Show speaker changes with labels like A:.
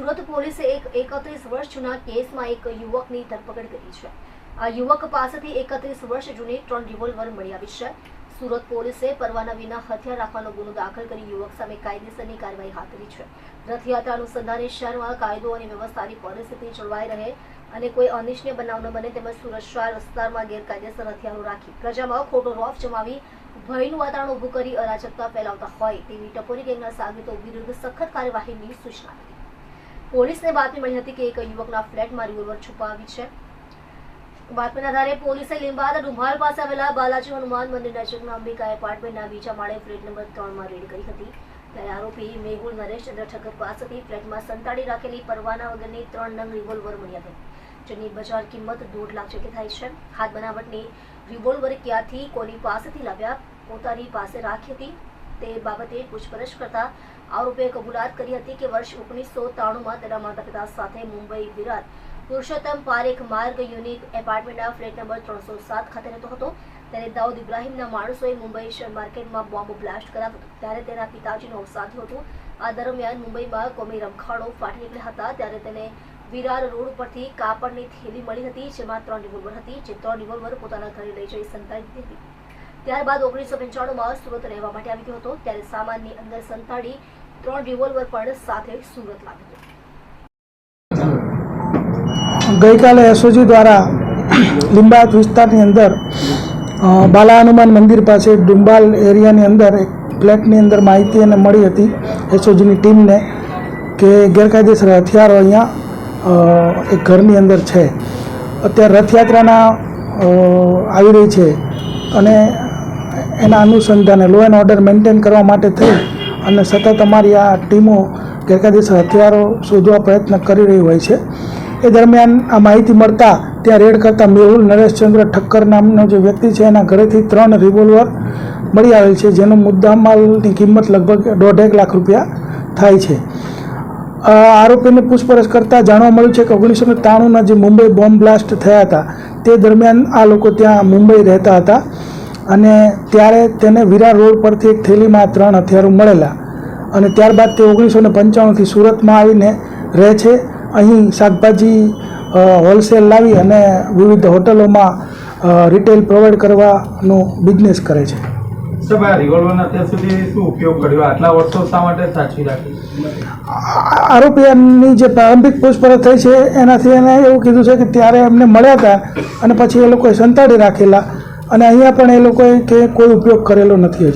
A: સુરત પોલીસે એક એકત્રીસ વર્ષ જૂના કેસમાં એક યુવકની ધરપકડ કરી છે. આ યુવક પાસેથી એકત્રીસ વર્ષ જૂની ત્રણ રિવોલ્વર મળી આવી છે. સુરત પોલીસે પરવાના વિના હથિયાર રાખવાનો ગુનો દાખલ કરી યુવક સામે કાયદેસરની કાર્યવાહી હાથ ધરી છે. રથયાત્રા અનુસંધાને શહેરમાં કાયદો અને વ્યવસ્થાની પરિસ્થિતિ જળવાઈ રહે અને કોઈ અનિચ્છનીય બનાવ ન બને તેમજ શહેર વિસ્તારમાં ગેરકાયદેસર હથિયારો રાખી પ્રજામાં ખોટો રોફ જમાવી ભયનું વાતાવરણ ઊભું કરી અરાજકતા ફેલાવતા હોય તેવી ટપોરી ગેંગના સાગરીતો વિરુદ્ધ સખત કાર્યવાહીની સૂચના આપી. પોલીસને બાતમી મળી હતી કે એક યુવકના ફ્લેટમાં રિવોલ્વર છુપાવી છે. બાતમીના આધારે પોલીસે લીંબાદ ડુંભાલ પાસે આવેલા બાલાજી હનુમાન મંદિર નજીકના અંબિકા એપાર્ટમેન્ટના બીજા માળે ફ્લેટ નંબર ત્રણમાં રેડ કરી હતી. ત્યારે આરોપી મેહુલ નરેશચંદ્ર ઠક્કર પાસેથી ફ્લેટમાં સંતાડી રાખેલી પરવાના વગરની ત્રણ નંગ રિવોલ્વર મળી હતી, જેની બજાર કિંમત દોઢ લાખ જેટલી થાય છે. હાથ બનાવટની રિવોલ્વર ક્યાંથી કોની પાસેથી લાવ્યા? પોતાની પાસે રાખી હતી તે બાબતે પૂછપરછ કરતા આરોપીએ કબૂલાત કરી હતી કે વર્ષ ઓગણીસો ત્રાણુંમાં તેના માતા પિતા સાથે મુંબઈ વિરાટ પુરુષોત્તમ પારેખ માર્ગ યુનિક એપાર્ટમેન્ટના ફ્લેટ નંબર ત્રણસો સાત ખાતે રહેતો હતો. ત્યારે દાઉદ ઇબ્રાહીમના માણસોએ મુંબઈ શેર માર્કેટમાં બોમ્બ બ્લાસ્ટ કરાવ્યો ત્યારે તેના પિતાજીનું અવસાન થયું હતું. આ દરમિયાન મુંબઈમાં કોમી રમખાડો ફાટી નીકળ્યા હતા. ત્યારે તેને વિરાર રોડ પરથી કાપડની થેલી મળી હતી, જેમાં ત્રણ રિવોલ્વર હતી, જે ત્રણ રિવોલ્વર પોતાના ઘરે લઈ જઈ સંતાડી હતી. ત્યારબાદ ઓગણીસો પંચાણુંમાં સુરત રહેવા માટે આવી ગયો હતો, ત્યારે સામાનની અંદર સંતાડી ત્રણ રિવોલ્વર પણ સાથે સુરત લાવ્યો
B: ગઈકાલે એસઓજી દ્વારા લિંબાયત વિસ્તારની અંદર બાલા હનુમાન મંદિર પાસે ડુંબાલ એરિયાની અંદર એક ફ્લેટની અંદર માહિતી એને મળી હતી એસઓજીની ટીમને, કે ગેરકાયદેસર હથિયારો અહીંયા એક ઘરની અંદર છે. અત્યારે રથયાત્રાના આવી રહી છે અને એના અનુસંધાને લો એન્ડ ઓર્ડર મેન્ટેન કરવા માટે થઈ અને સતત અમારી આ ટીમો ગેરકાયદેસર હથિયારો શોધવા પ્રયત્ન કરી રહી હોય છે. એ દરમિયાન આ માહિતી મળતા ત્યાં રેડ કરતા મેહુલ, નરેશચંદ્ર ઠક્કર નામનો જે વ્યક્તિ છે એના ઘરેથી ત્રણ રિવોલ્વર મળી આવેલ છે, જેનો મુદ્દામાલની કિંમત લગભગ દોઢેક લાખ રૂપિયા થાય છે. આરોપીને પૂછપરછ કરતાં જાણવા મળ્યું છે કે ઓગણીસો ને ત્રાણુંના જે મુંબઈ બોમ્બ બ્લાસ્ટ થયા હતા, તે દરમિયાન આ લોકો ત્યાં મુંબઈ રહેતા હતા. અને ત્યારે તેને વિરાર રોડ પરથી એક થેલીમાં ત્રણ હથિયારો મળેલા. અને ત્યારબાદ તે ઓગણીસો ને પંચાણુંથી સુરતમાં આવીને રહે છે. અહીં શાકભાજી હોલસેલ લાવી અને વિવિધ હોટલોમાં રિટેલ પ્રોવાઈડ કરવાનો બિઝનેસ કરે છે. આરોપીની જે પ્રારંભિક પૂછપરછ થઈ છે એનાથી એને એવું કીધું છે કે ત્યારે એમને મળ્યા હતા અને પછી એ લોકોએ સંતાડી રાખેલા. અને અહીંયા પણ એ લોકોએ કે કોઈ ઉપયોગ કરેલો નથી હજી.